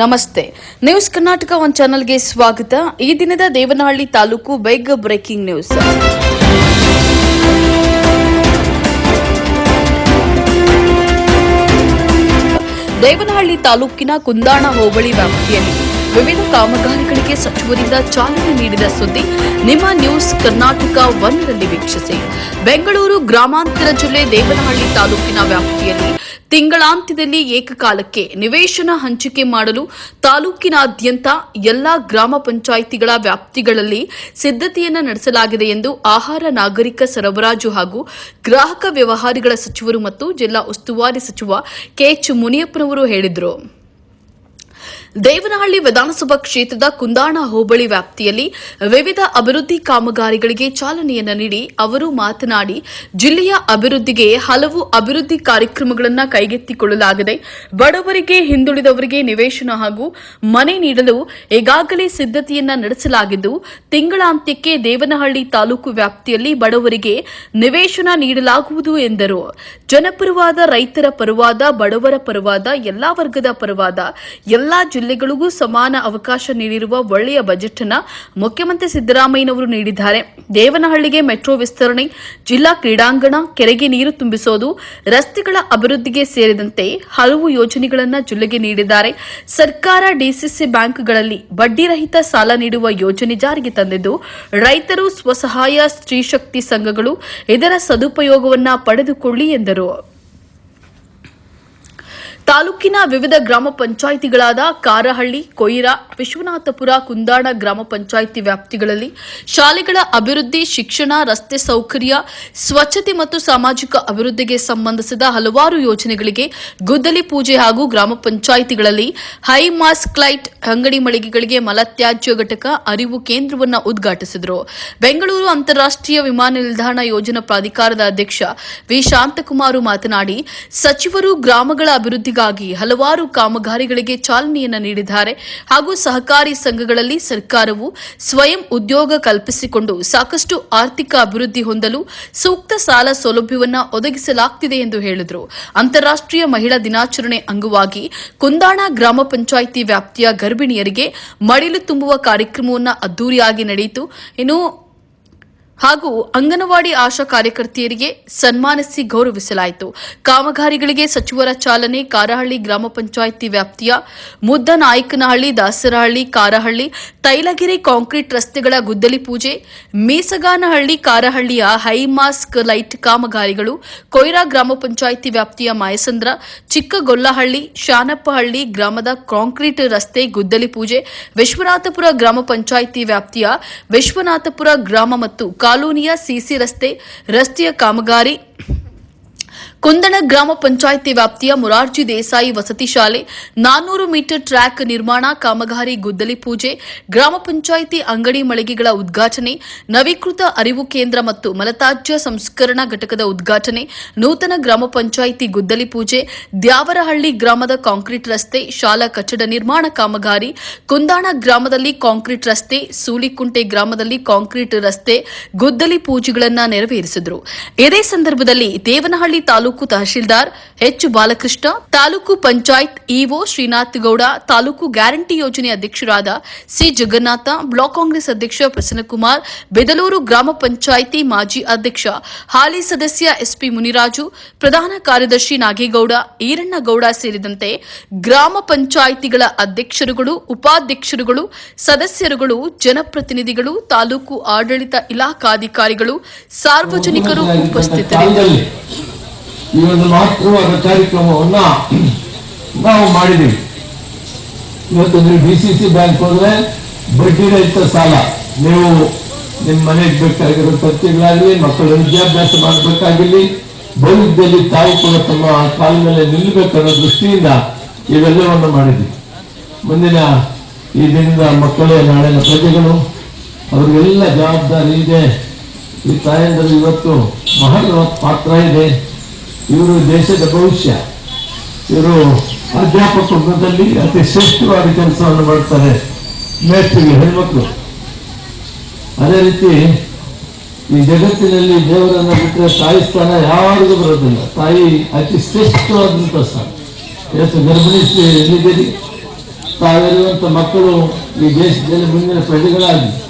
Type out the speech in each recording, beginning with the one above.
ನಮಸ್ತೆ. News Karnataka one ಚಾನಲ್ಗೆ ಸ್ವಾಗತ. ಈ ದಿನದ Devanahalli taluk big breaking news. Devanahalli ತಾಲೂಕಿನ ಕುಂದಾಣ ಹೋಬಳಿ ವ್ಯಾಪ್ತಿಯಲ್ಲಿ ವಿವಿಧ ಕಾಮಗಾರಿಗಳಿಗೆ ಸಚಿವರಿಂದ ಚಾಲನೆ ನೀಡಿದ ಸುದ್ದಿ ನಿಮ್ಮ ನ್ಯೂಸ್ ಕರ್ನಾಟಕ ಒನ್ನರಲ್ಲಿ ವೀಕ್ಷಿಸಿ. ಬೆಂಗಳೂರು ಗ್ರಾಮಾಂತರ ಜಿಲ್ಲೆ ದೇವನಹಳ್ಳಿ ತಾಲೂಕಿನ ವ್ಯಾಪ್ತಿಯಲ್ಲಿ ತಿಂಗಳಾಂತ್ಯದಲ್ಲಿ ಏಕಕಾಲಕ್ಕೆ ನಿವೇಶನ ಹಂಚಿಕೆ ಮಾಡಲು ತಾಲೂಕಿನಾದ್ಯಂತ ಎಲ್ಲಾ ಗ್ರಾಮ ಪಂಚಾಯಿತಿಗಳ ವ್ಯಾಪ್ತಿಗಳಲ್ಲಿ ಸಿದ್ಧತೆಯನ್ನು ನಡೆಸಲಾಗಿದೆ ಎಂದು ಆಹಾರ, ನಾಗರಿಕ ಸರಬರಾಜು ಹಾಗೂ ಗ್ರಾಹಕ ವ್ಯವಹಾರಗಳ ಸಚಿವರು ಮತ್ತು ಜಿಲ್ಲಾ ಉಸ್ತುವಾರಿ ಸಚಿವ ಕೆಎಚ್ ಮುನಿಯಪ್ಪನವರು ಹೇಳಿದರು. ದೇವನಹಳ್ಳಿ ವಿಧಾನಸಭಾ ಕ್ಷೇತ್ರದ ಕುಂದಾಣ ಹೋಬಳಿ ವ್ಯಾಪ್ತಿಯಲ್ಲಿ ವಿವಿಧ ಅಭಿವೃದ್ಧಿ ಕಾಮಗಾರಿಗಳಿಗೆ ಚಾಲನೆಯನ್ನು ನೀಡಿ ಅವರು ಮಾತನಾಡಿ, ಜಿಲ್ಲೆಯ ಅಭಿವೃದ್ಧಿಗೆ ಹಲವು ಅಭಿವೃದ್ಧಿ ಕಾರ್ಯಕ್ರಮಗಳನ್ನು ಕೈಗೆತ್ತಿಕೊಳ್ಳಲಾಗಿದೆ. ಬಡವರಿಗೆ ಹಿಂದುಳಿದವರಿಗೆ ನಿವೇಶನ ಹಾಗೂ ಮನೆ ನೀಡಲು ಈಗಾಗಲೇ ಸಿದ್ಧತೆಯನ್ನ ನಡೆಸಲಾಗಿದ್ದು, ತಿಂಗಳಾಂತ್ಯಕ್ಕೆ ದೇವನಹಳ್ಳಿ ತಾಲೂಕು ವ್ಯಾಪ್ತಿಯಲ್ಲಿ ಬಡವರಿಗೆ ನಿವೇಶನ ನೀಡಲಾಗುವುದು ಎಂದರು. ಜನಪರವಾದ ರೈತರ ಪರವಾದ, ಬಡವರ ಪರವಾದ, ಎಲ್ಲಾ ವರ್ಗದ ಪರವಾದ, ಎಲ್ಲಾ ಜಿಲ್ಲೆಗಳಿಗೂ ಸಮಾನ ಅವಕಾಶ ನೀಡಿರುವ ಒಳ್ಳೆಯ ಬಜೆಟ್ ಅನ್ನು ಮುಖ್ಯಮಂತ್ರಿ ಸಿದ್ದರಾಮಯ್ಯನವರು ನೀಡಿದ್ದಾರೆ. ದೇವನಹಳ್ಳಿಗೆ ಮೆಟ್ರೋ ವಿಸ್ತರಣೆ, ಜಿಲ್ಲಾ ಕ್ರೀಡಾಂಗಣ, ಕೆರೆಗೆ ನೀರು ತುಂಬಿಸೋದು, ರಸ್ತೆಗಳ ಅಭಿವೃದ್ಧಿಗೆ ಸೇರಿದಂತೆ ಹಲವು ಯೋಜನೆಗಳನ್ನು ಜಿಲ್ಲೆಗೆ ನೀಡಿದ್ದಾರೆ. ಸರ್ಕಾರ ಡಿಸಿಸಿ ಬ್ಯಾಂಕ್ಗಳಲ್ಲಿ ಬಡ್ಡಿರಹಿತ ಸಾಲ ನೀಡುವ ಯೋಜನೆ ಜಾರಿಗೆ ತಂದಿದ್ದು, ರೈತರು ಸ್ವಸಹಾಯ ಸ್ತ್ರೀಶಕ್ತಿ ಸಂಘಗಳು ಇದರ ಸದುಪಯೋಗವನ್ನು ಪಡೆದುಕೊಳ್ಳಿ ಎಂದರು. ತಾಲೂಕಿನ ವಿವಿಧ ಗ್ರಾಮ ಪಂಚಾಯಿತಿಗಳಾದ ಕಾರಹಳ್ಳಿ, ಕೊಯ್ರಾ, ವಿಶ್ವನಾಥಪುರ, ಕುಂದಾಣ ಗ್ರಾಮ ಪಂಚಾಯಿತಿ ವ್ಯಾಪ್ತಿಗಳಲ್ಲಿ ಶಾಲೆಗಳ ಅಭಿವೃದ್ಧಿ, ಶಿಕ್ಷಣ, ರಸ್ತೆ ಸೌಕರ್ಯ, ಸ್ವಚ್ಛತೆ ಮತ್ತು ಸಾಮಾಜಿಕ ಅಭಿವೃದ್ಧಿಗೆ ಸಂಬಂಧಿಸಿದ ಹಲವಾರು ಯೋಜನೆಗಳಿಗೆ ಗುದ್ದಲಿ ಪೂಜೆ ಹಾಗೂ ಗ್ರಾಮ ಪಂಚಾಯಿತಿಗಳಲ್ಲಿ ಹೈ ಮಾಸ್ಕ್ ಲೈಟ್ ಅಂಗಡಿ ಮಳಿಗೆಗಳಿಗೆ ಮಲತ್ಯಾಜ್ಯ ಘಟಕ ಅರಿವು ಕೇಂದ್ರವನ್ನು ಉದ್ಘಾಟಿಸಿದರು. ಬೆಂಗಳೂರು ಅಂತಾರಾಷ್ಟ್ರೀಯ ವಿಮಾನ ನಿಲ್ದಾಣ ಯೋಜನಾ ಪ್ರಾಧಿಕಾರದ ಅಧ್ಯಕ್ಷ ವಿ. ಶಾಂತಕುಮಾರು ಮಾತನಾಡಿ, ಸಚಿವರು ಗ್ರಾಮಗಳ ಅಭಿವೃದ್ಧಿಗಾಗಿ ಹಲವಾರು ಕಾಮಗಾರಿಗಳಿಗೆ ಚಾಲನೆಯನ್ನು ನೀಡಿದ್ದಾರೆ. ಹಾಗೂ ಸಹಕಾರಿ ಸಂಘಗಳಲ್ಲಿ ಸರ್ಕಾರವು ಸ್ವಯಂ ಉದ್ಯೋಗ ಕಲ್ಪಿಸಿಕೊಂಡು ಸಾಕಷ್ಟು ಆರ್ಥಿಕ ಅಭಿವೃದ್ಧಿ ಹೊಂದಲು ಸೂಕ್ತ ಸಾಲ ಸೌಲಭ್ಯವನ್ನು ಒದಗಿಸಲಾಗುತ್ತಿದೆ ಎಂದು ಹೇಳಿದರು. ಅಂತಾರಾಷ್ಟ್ರೀಯ ಮಹಿಳಾ ದಿನಾಚರಣೆ ಅಂಗವಾಗಿ ಕುಂದಾಣ ಗ್ರಾಮ ಪಂಚಾಯಿತಿ ವ್ಯಾಪ್ತಿಯ ಗರ್ಭಿಣಿಯರಿಗೆ ಮಡಿಲು ತುಂಬುವ ಕಾರ್ಯಕ್ರಮವನ್ನು ಅದ್ದೂರಿಯಾಗಿ ನಡೆಯಿತು. ಇನ್ನು ಹಾಗೂ ಅಂಗನವಾಡಿ ಆಶಾ ಕಾರ್ಯಕರ್ತೆಯರಿಗೆ ಸನ್ಮಾನಿಸಿ ಗೌರವಿಸಲಾಯಿತು. ಕಾಮಗಾರಿಗಳಿಗೆ ಸಚಿವರ ಚಾಲನೆ ಕಾರಹಳ್ಳಿ ಗ್ರಾಮ ಪಂಚಾಯಿತಿ ವ್ಯಾಪ್ತಿಯ ಮುದ್ದನಾಯಕನಹಳ್ಳಿ, ದಾಸರಹಳ್ಳಿ, ಕಾರಹಳ್ಳಿ ತೈಲಗೆರೆ ಕಾಂಕ್ರೀಟ್ ರಸ್ತೆಗಳ ಗುದ್ದಲಿ ಪೂಜೆ, ಮೀಸಗಾನಹಳ್ಳಿ ಕಾರಹಳ್ಳಿಯ ಹೈ ಮಾಸ್ಕ್ ಲೈಟ್ ಕಾಮಗಾರಿಗಳು, ಕೊಯ್ರಾ ಗ್ರಾಮ ಪಂಚಾಯಿತಿ ವ್ಯಾಪ್ತಿಯ ಮಾಯಸಂದ್ರ, ಚಿಕ್ಕಗೊಲ್ಲಹಳ್ಳಿ, ಶಾನಪ್ಪಹಳ್ಳಿ ಗ್ರಾಮದ ಕಾಂಕ್ರೀಟ್ ರಸ್ತೆ ಗುದ್ದಲಿ ಪೂಜೆ, ವಿಶ್ವನಾಥಪುರ ಗ್ರಾಮ ಪಂಚಾಯಿತಿ ವ್ಯಾಪ್ತಿಯ ವಿಶ್ವನಾಥಪುರ ಗ್ರಾಮ ಮತ್ತು ಕಾಲೋನಿಯ ಸಿಸಿ ರಸ್ತೆ ರಸ್ತೆಯ ಕಾಮಗಾರಿ ಕುಂದಣ ಗ್ರಾಮ ಪಂಚಾಯಿತಿ ವ್ಯಾಪ್ತಿಯ ಮುರಾರ್ಜಿ ದೇಸಾಯಿ ವಸತಿ ಶಾಲೆ ನಾನ್ನೂರು ಮೀಟರ್ ಟ್ರ್ಯಾಕ್ ನಿರ್ಮಾಣ, ಕಾಮಗಾರಿ, ಗುದ್ದಲಿ ಪೂಜೆ, ಗ್ರಾಮ ಪಂಚಾಯಿತಿ ಅಂಗಡಿ ಮಳಿಗೆಗಳ ಉದ್ಘಾಟನೆ, ನವೀಕೃತ ಅರಿವು ಕೇಂದ್ರ ಮತ್ತು ಮಲತಾಜ್ಯ ಸಂಸ್ಕರಣಾ ಘಟಕದ ಉದ್ಘಾಟನೆ, ನೂತನ ಗ್ರಾಮ ಪಂಚಾಯಿತಿ ಗುದ್ದಲಿ ಪೂಜೆ, ದ್ಯಾವರಹಳ್ಳಿ ಗ್ರಾಮದ ಕಾಂಕ್ರೀಟ್ ರಸ್ತೆ, ಶಾಲಾ ಕಟ್ಟಡ ನಿರ್ಮಾಣ ಕಾಮಗಾರಿ, ಕುಂದಾಣ ಗ್ರಾಮದಲ್ಲಿ ಕಾಂಕ್ರೀಟ್ ರಸ್ತೆ, ಸೂಲಿಕುಂಟೆ ಗ್ರಾಮದಲ್ಲಿ ಕಾಂಕ್ರೀಟ್ ರಸ್ತೆ, ಗುದ್ದಲಿ ಪೂಜೆಗಳನ್ನು ನೆರವೇರಿಸಿದರು. ಇದೇ ಸಂದರ್ಭದಲ್ಲಿ Devanahalli taluk tahsildar H Balakrishna, taluk panchayat EO Srinath Gowda, taluk guarantee ಯೋಜನೆ ಅಧ್ಯಕ್ಷರಾದ ಸಿ ಜಗನ್ನಾಥ, ಬ್ಲಾಕ್ ಕಾಂಗ್ರೆಸ್ ಅಧ್ಯಕ್ಷ ಪ್ರಸನ್ನಕುಮಾರ್, ಬೆದಲೂರು ಗ್ರಾಮ ಪಂಚಾಯಿತಿ ಮಾಜಿ ಅಧ್ಯಕ್ಷ ಹಾಲಿ ಸದಸ್ಯ ಎಸ್ಪಿ ಮುನಿರಾಜು, ಪ್ರಧಾನ ಕಾರ್ಯದರ್ಶಿ ನಾಗೇಗೌಡ ಈರಣ್ಣಗೌಡ ಸೇರಿದಂತೆ ಗ್ರಾಮ ಪಂಚಾಯಿತಿಗಳ ಅಧ್ಯಕ್ಷರುಗಳು, ಉಪಾಧ್ಯಕ್ಷರುಗಳು, ಸದಸ್ಯರುಗಳು, ಜನಪ್ರತಿನಿಧಿಗಳು, ತಾಲೂಕು ಆಡಳಿತ ಇಲಾಖಾಧಿಕಾರಿಗಳು, ಸಾರ್ವಜನಿಕರು ಉಪಸ್ಥಿತರಿದ್ದರು. ಈ ಒಂದು ಮಹತ್ವವಾದ ಕಾರ್ಯಕ್ರಮವನ್ನ ನಾವು ಮಾಡಿದ್ದೀವಿ. ಇವತ್ತು ಡಿ ಸಿ ಸಿ ಬ್ಯಾಂಕ್ ಹೋದ್ರೆ ಬಡ್ಡಿ ರಹಿತ ಸಾಲ. ನೀವು ನಿಮ್ಮ ಮನೆಗೆ ಬೇಕಾಗಿರೋ ಖರ್ಚುಗಳಾಗಲಿ ಮಕ್ಕಳ ವಿದ್ಯಾಭ್ಯಾಸ ಮಾಡಬೇಕಾಗಿರಲಿ, ಭವಿಷ್ಯದಲ್ಲಿ ತಾವು ಕೂಡ ತಮ್ಮ ಕಾಲ ಮೇಲೆ ನಿಲ್ಲಬೇಕನ್ನೋ ದೃಷ್ಟಿಯಿಂದ ಇವೆಲ್ಲವನ್ನು ಮಾಡಿದ್ವಿ ಮುಂದಿನ ಈ ದಿನದ ಮಕ್ಕಳೇ, ನಾಳಿನ ಪ್ರಜೆಗಳು, ಅವ್ರಿಗೆಲ್ಲ ಜವಾಬ್ದಾರಿ ಇದೆ. ಈ ತಾಯಂದರು ಇವತ್ತು ಮಹಾನ್ ಪಾತ್ರ ಇದೆ. ಇವರು ದೇಶದ ಭವಿಷ್ಯ. ಇವರು ಅಧ್ಯಾಪಕ ವೃದ್ಧದಲ್ಲಿ ಅತಿ ಶ್ರೇಷ್ಠವಾದ ಕೆಲಸವನ್ನು ಮಾಡ್ತಾರೆ. ಮೇಸ್ತ್ರಿಗೆ ಹೆಣ್ಮಕ್ಳು. ಅದೇ ರೀತಿ ಈ ಜಗತ್ತಿನಲ್ಲಿ ದೇವರನ್ನ ಬಿಟ್ಟರೆ ತಾಯಿ ಸ್ಥಾನ ಯಾರಿಗೂ ಬರೋದಿಲ್ಲ. ತಾಯಿ ಅತಿ ಶ್ರೇಷ್ಠವಾದಂಥ ಸ್ಥಾನ. ಎಷ್ಟು ಗರ್ಭಿಣಿ ಎಲ್ಲಿದ್ದೀರಿ? ತಾವಿರುವಂತ ಮಕ್ಕಳು ಈ ದೇಶದಲ್ಲಿ ಮುಂದಿನ ಪ್ರಜೆಗಳಾಗಿ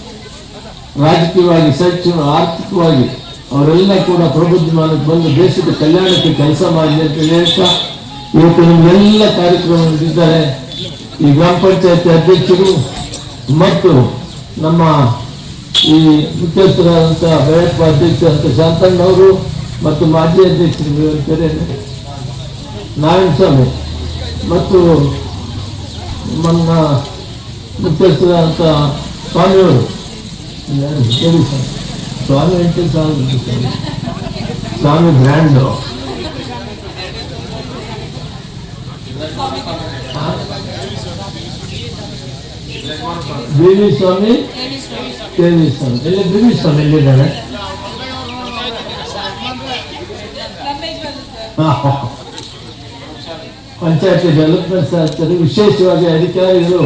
ರಾಜಕೀಯವಾಗಿ ಶೈಕ್ಷಣಿಕ ಆರ್ಥಿಕವಾಗಿ ಅವರೆಲ್ಲ ಕೂಡ ಪ್ರಬುದ್ಧಮಾನಕ್ಕೆ ಬಂದು ದೇಶದ ಕಲ್ಯಾಣಕ್ಕೆ ಕೆಲಸ ಮಾಡಲಿ ಅಂತ ಹೇಳ್ತಾ, ಇವತ್ತು ನಮ್ಮೆಲ್ಲ ಕಾರ್ಯಕ್ರಮ ನಡೆದಿದ್ದಾರೆ ಈ ಗ್ರಾಮ ಪಂಚಾಯತಿ ಅಧ್ಯಕ್ಷರು ಮತ್ತು ನಮ್ಮ ಈ ಮುಖ್ಯಸ್ಥರಾದಂಥ ಭಯಪ್ಪ ಅಧ್ಯಕ್ಷರಂತ ಶಾಂತಣ್ಣವರು ಮತ್ತು ಮಾಜಿ ಅಧ್ಯಕ್ಷರು ಇವ್ರ ನಾರಾಯಣಸ್ವಾಮಿ ಮತ್ತು ನಮ್ಮ ಮುಖ್ಯಸ್ಥರಾದಂಥ ಸ್ವಾಮಿಯವರು. ಸ್ವಾಮಿ. ಸ್ವಾಮಿ ಅಂತ Swamy Swamy. Swamy brand B V Swamy K V Swamy ಎಲ್ಲಿ ಬಿ ವಿ ಸ್ವಾಮಿ ಎಲ್ಲಿದ್ದಾರೆ ಪಂಚಾಯತಿ ಡೆವಲಪ್ಮೆಂಟ್ ಸಹಚರಿ ವಿಶೇಷವಾಗಿ ಅಧಿಕಾರಿಗಳು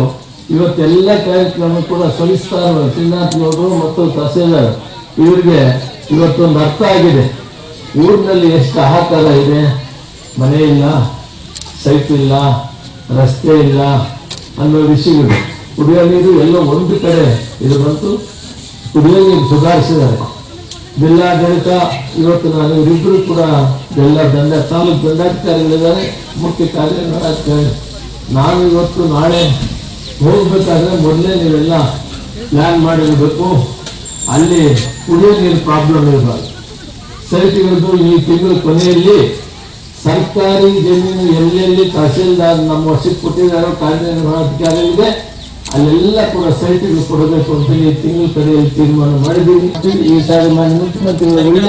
ಇವತ್ತೆಲ್ಲ ಕಾರ್ಯಕ್ರಮ ಕೂಡ ಸಲ್ಲಿಸ್ತಾರೆ ಶ್ರೀನಾಥ್ ಗೌಡರು ಮತ್ತು ತಹಸೀಲ್ದಾರ್ ಇವರಿಗೆ ಇವತ್ತೊಂದು ಅರ್ಥ ಆಗಿದೆ. ಊರಿನಲ್ಲಿ ಎಷ್ಟು ಆಹಾಕಾರ ಇದೆ? ಮನೆ ಇಲ್ಲ ಸೈಟ್ ಇಲ್ಲ, ರಸ್ತೆ ಇಲ್ಲ ಅನ್ನೋ ವಿಷಯಗಳು. ಕುಡಿಯೋ ನೀರು ಎಲ್ಲ ಒಂದು ಕಡೆ ಇದು ಬಂತು. ಕುಡಿಯೋ ನೀರು ಸುಧಾರಿಸಿದ್ದಾರೆ. ಜಿಲ್ಲಾಡಳಿತ ಇವತ್ತು ನಾನು ಇವರಿಬ್ಬರು ಕೂಡ ಜಿಲ್ಲಾ ದಂಡ, ತಾಲೂಕು ದಂಡಾಧಿಕಾರಿಗಳಿದ್ದಾರೆ, ಮುಖ್ಯ ಕಾರ್ಯನಿರ್ವಹಿಸ್ತಾರೆ ನಾನು ಇವತ್ತು ನಾಳೆ ಹೋಗಬೇಕಾದ್ರೆ ಮೊದಲೇ ನೀವೆಲ್ಲ ಪ್ಲ್ಯಾನ್ ಮಾಡಿರಬೇಕು. ಅಲ್ಲಿ ಕುಡಿಯೋ ನೀರು ಪ್ರಾಬ್ಲಮ್ ಇರಬಾರ್ದು. ಸೈಟ್ಗಳದ್ದು ಈ ತಿಂಗಳ ಕೊನೆಯಲ್ಲಿ ಸರ್ಕಾರಿ ಜಮೀನು ಎಲ್ಲೆಲ್ಲಿ ತಹಸೀಲ್ದಾರ್ ನಮ್ಮ ವರ್ಷಕ್ಕೆ ಕೊಟ್ಟಿದ್ದಾರೋ ಕಾರ್ಯನಿರ್ವಹಣಾಧಿಕಾರಿಗಳಿಗೆ ಅಲ್ಲೆಲ್ಲ ಕೂಡ ಸೈಟ್ಗಳು ಕೊಡಬೇಕು ಅಂತ ಈ ತಿಂಗಳ ಕಡೆಯಲ್ಲಿ ತೀರ್ಮಾನ ಮಾಡಿದ್ದೀವಿ. ಈ ಸಾರಿ ಮಾನ್ಯ ಮುಖ್ಯಮಂತ್ರಿಗಳ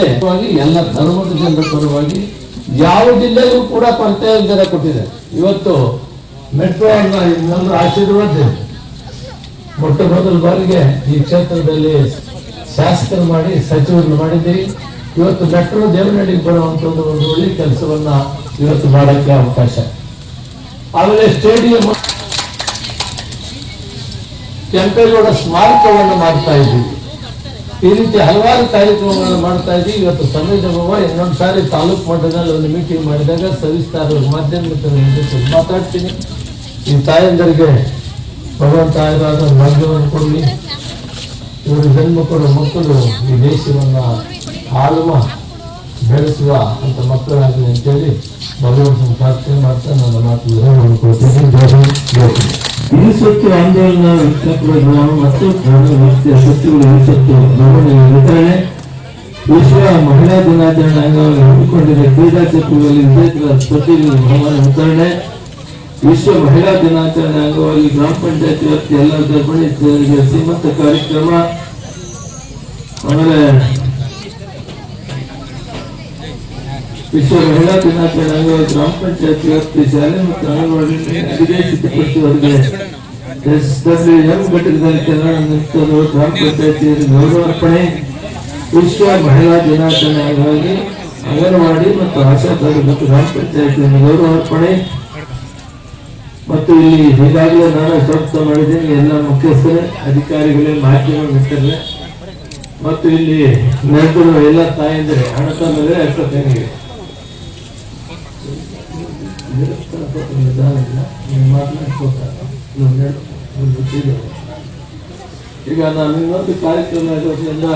ಎಲ್ಲ ಧರ್ಮದ ಜನರ ಪರವಾಗಿ ಯಾವ ಜಿಲ್ಲೆಗೂ ಕೂಡ ಪಂಚಾಯತ್ ಜನ ಕೊಟ್ಟಿದೆ ಇವತ್ತು ಮೆಟ್ರೋ ಅನ್ನ ಇನ್ನೊಂದು ಆಶೀರ್ವಾದ ಮೊಟ್ಟ ಮೊದಲ ಬಾರಿಗೆ ಈ ಕ್ಷೇತ್ರದಲ್ಲಿ ಶಾಸಕರು ಮಾಡಿ, ಸಚಿವರನ್ನು ಮಾಡಿದ್ದೀರಿ. ಇವತ್ತು ಮೆಟ್ರೋ ದೇವನಹಳ್ಳಿಗೆ ಬರುವಂತ ಒಂದು ಒಳ್ಳೆ ಕೆಲಸವನ್ನ ಇವತ್ತು ಮಾಡಕ್ಕೆ ಅವಕಾಶ. ಆಮೇಲೆ ಸ್ಟೇಡಿಯಂ ಕೆಂಪೇಗೌಡ ಸ್ಮಾರಕವನ್ನು ಮಾಡ್ತಾ ಇದ್ದೀವಿ. ಈ ರೀತಿ ಹಲವಾರು ಕಾರ್ಯಕ್ರಮಗಳನ್ನು ಮಾಡ್ತಾ ಇದ್ದೀವಿ. ಇವತ್ತು ಅಭಾವ ಇನ್ನೊಂದು ಸಾರಿ ತಾಲೂಕು ಮಟ್ಟದಲ್ಲಿ ಒಂದು ಮೀಟಿಂಗ್ ಮಾಡಿದಾಗ ಸವಿಸ್ತಾರ ಮಾಧ್ಯಮದ ಜೊತೆ ಮಾತಾಡ್ತೀನಿ. ಈ ತಾಯಂದರಿಗೆ ಭಗವಂತ ಆಯುರ್ವಾದ ಮಾರ್ಗವನ್ನು ಕೊಡಲಿ. ಇವರು ಕೊಡುವ ಮಕ್ಕಳು ಈ ದೇಶವನ್ನು ಆಳುವ, ಬೆಳೆಸುವ ಅಂತ ಮಕ್ಕಳಾಗಲಿ ಅಂತೇಳಿ ಭಗವಂತನ ಪ್ರಾರ್ಥನೆ ಮಾಡ್ತಾ ನನ್ನ ಮಾತು ಸ್ವತ್ತು ಆಂದೋಲನ ಮತ್ತು ಸ್ವತ್ತುಗಳ ವಿಷತ್ತು ಗಮನ ವಿತರಣೆ. ವಿಶ್ವ ಮಹಿಳಾ ದಿನಾಚರಣೆ ಅಂಗವಾಗಿ ಹಮ್ಮಿಕೊಂಡಿರುವ ಕ್ರೀಡಾ ಕ್ಷೇತ್ರದಲ್ಲಿ ವಿಜೇತರ ಸ್ಪರ್ಧೆಗಳಿಗೆ ವಿತರಣೆ. ವಿಶ್ವ ಮಹಿಳಾ ದಿನಾಚರಣೆ ಅಂಗವಾಗಿ ಗ್ರಾಮ ಪಂಚಾಯತ್ ವ್ಯಾಪ್ತಿ ಎಲ್ಲ ಗರ್ಭಿಣಿಯರಿಗೆ ಶ್ರೀಮಂತ ಕಾರ್ಯಕ್ರಮ. ಆಮೇಲೆ ವಿಶ್ವ ಮಹಿಳಾ ದಿನಾಚರಣೆ ಅಂಗವಾಗಿ ಗ್ರಾಮ ಪಂಚಾಯತ್ ವ್ಯಾಪ್ತಿ ಶಾಲೆ ಮತ್ತು ಅಂಗನವಾಡಿ ಡಬ್ಲ್ಯೂ ಎಂ ಘಟಕದಲ್ಲಿ ಕನ್ನಡ ಗ್ರಾಮ ಪಂಚಾಯತಿಯಲ್ಲಿ ಗೌರವಾರ್ಪಣೆ. ವಿಶ್ವ ಮಹಿಳಾ ದಿನಾಚರಣೆ ಅಂಗವಾಗಿ ಅಂಗನವಾಡಿ ಮತ್ತು ಆಶಾ ಮತ್ತು ಗ್ರಾಮ ಪಂಚಾಯತಿಯನ್ನು ಗೌರವಾರ್ಪಣೆ. ಮತ್ತು ಇಲ್ಲಿ ಈಗಾಗಲೇ ನಾನು ಸ್ವಾಗತ ಮಾಡಿದ್ದೀನಿ. ಎಲ್ಲ ಮುಖ್ಯಸ್ಥರೇ, ಅಧಿಕಾರಿಗಳೇ, ಮಾಧ್ಯಮ ಮಿತ್ರರೇ. ಮತ್ತು ಇಲ್ಲಿ ನೆರೆದಿರುವ ಎಲ್ಲ ತಾಯಂದಿರೆ ಹಣತಂದರೆ ಅಕ್ಕ ತಂಗಿಗೆ ಈಗ ನಾನು ಇನ್ನೊಂದು ಕಾರ್ಯಕ್ರಮ ಇರೋದ್ರಿಂದ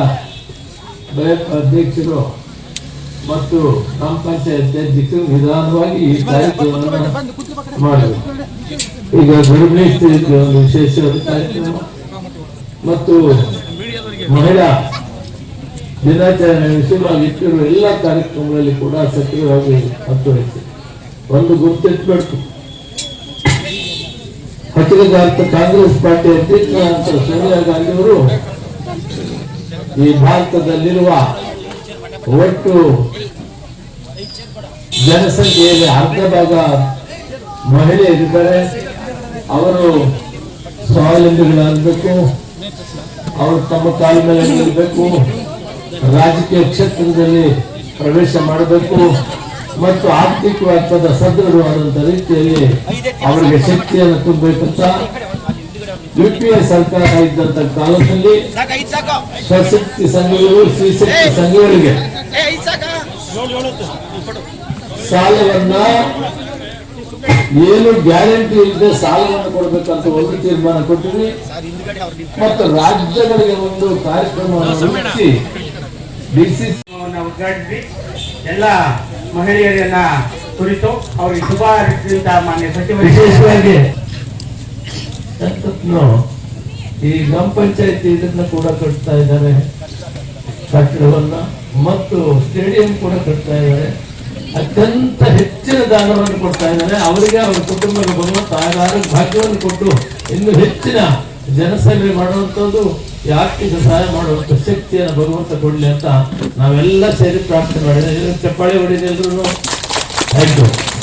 ಬ್ಯಾಂಕ್ ಅಧ್ಯಕ್ಷರು ಮತ್ತು ಗ್ರಾಮ ಪಂಚಾಯತ್ ಅಧ್ಯಕ್ಷರು ನಿಧಾನವಾಗಿ ಈ ಕಾರ್ಯಕ್ರಮವನ್ನು ಮಾಡಬೇಕು ಈಗ ಒಂದು ವಿಶೇಷ ಕಾರ್ಯಕ್ರಮ. ಮತ್ತು ಮಹಿಳಾ ದಿನಾಚರಣೆ ವಿಷಯವಾಗಿ ಇಟ್ಟಿರುವ ಎಲ್ಲ ಕಾರ್ಯಕ್ರಮಗಳಲ್ಲಿ ಕೂಡ ಸಕ್ರಿಯವಾಗಿ ಹತ್ತುವಹಿಸಿ ಒಂದು ಗುರುತಿಟ್ಬೇಕು ಭಾರತ ಕಾಂಗ್ರೆಸ್ ಪಾರ್ಟಿ ಅಧ್ಯಕ್ಷರಾದಂಥ ಸೋನಿಯಾ ಗಾಂಧಿ ಅವರು ಈ ಭಾರತದಲ್ಲಿರುವ ಒಟ್ಟು ಜನಸಂಖ್ಯೆಯಲ್ಲಿ ಅರ್ಧ ಭಾಗ ಮಹಿಳೆಯರಿದ್ದಾರೆ ಅವರು ಸ್ವಾವಲಂಬಿಗಳಾಗಬೇಕು ಅವರು ತಮ್ಮ ಕಾಲ ಮೇಲೆ ನಿಲ್ಲಬೇಕು ರಾಜಕೀಯ ಕ್ಷೇತ್ರದಲ್ಲಿ ಪ್ರವೇಶ ಮಾಡಬೇಕು ಮತ್ತು ಆರ್ಥಿಕವಾದ ತದ ಸದೃಢವಾದಂತ ರೀತಿಯಲ್ಲಿ ಅವರಿಗೆ ಶಕ್ತಿಯನ್ನು ತುಂಬಬೇಕಂತ ಯು ಪಿ ಎ ಸರ್ಕಾರ ಇದ್ದಂತ ಕಾಲದಲ್ಲಿ ಸ್ವಶಕ್ತಿ ಸಂಘಗಳು ಸ್ತ್ರೀಶಕ್ತಿ ಸಂಘಗಳಿಗೆ ಸಾಲವನ್ನ ಏನು ಗ್ಯಾರಂಟಿ ಇಲ್ಲದೆ ಸಾಲವನ್ನು ಕೊಡಬೇಕಂತ ಒಂದು ತೀರ್ಮಾನ ಕೊಟ್ಟಿದ್ರಿ. ಮತ್ತು ರಾಜ್ಯಗಳಿಗೆ ಒಂದು ಕಾರ್ಯಕ್ರಮವನ್ನು ಉದ್ಘಾಟಿಸಿ ಎಲ್ಲ ಮಹಿಳೆಯರನ್ನ ಕುರಿತು ಅವರಿಗೆ ಶುಭ ಹಾರೈಸಿದಂತ ಮಾನ್ಯ ಸಚಿವ ವಿಶೇಷವಾಗಿ ಈ ಗ್ರಾಮ ಪಂಚಾಯತಿ ಇದನ್ನ ಕೂಡ ಕಟ್ತಾ ಇದ್ದಾರೆ. ಕಟ್ಟಡವನ್ನ ಮತ್ತು ಸ್ಟೇಡಿಯಂ ಕೂಡ ಕಟ್ತಾ ಇದ್ದಾರೆ. ಅತ್ಯಂತ ಹೆಚ್ಚಿನ ದಾನವನ್ನು ಕೊಡ್ತಾ ಇದ್ದಾರೆ. ಅವರಿಗೆ ಅವರ ಕುಟುಂಬಕ್ಕೆ ಭಗವಂತ ಆಗಾಗ ಭಾಗ್ಯವನ್ನು ಕೊಟ್ಟು ಇನ್ನು ಹೆಚ್ಚಿನ ಜನಸೇವೆ ಮಾಡುವಂಥದ್ದು ಯಾಕೆ ಸಹಾಯ ಮಾಡುವಂಥ ಶಕ್ತಿಯನ್ನು ಭಗವಂತ ಕೊಡ್ಲಿ ಅಂತ ನಾವೆಲ್ಲ ಸೇರಿ ಪ್ರಾರ್ಥನೆ ಮಾಡಿದ್ದೇವೆ. ಚಪ್ಪಾಳೆ ಹೊಡಿದೆ ಎಲ್ಲರೂ ಥ್ಯಾಂಕ್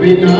বিনা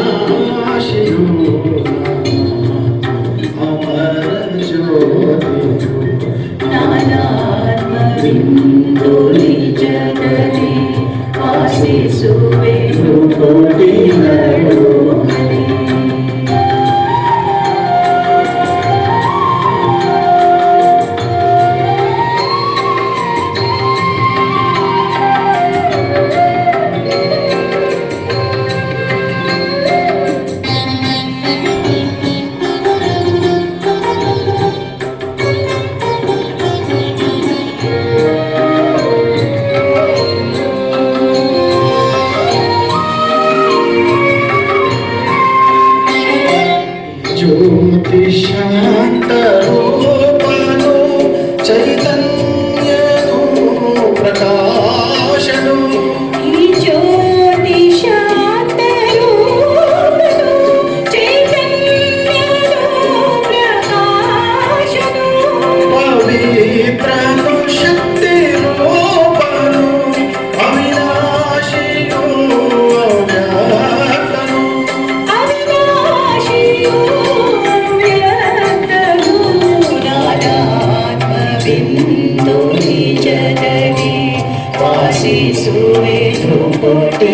ವಾಸಿಸುವೆ ಧ್ರುಪಟಿ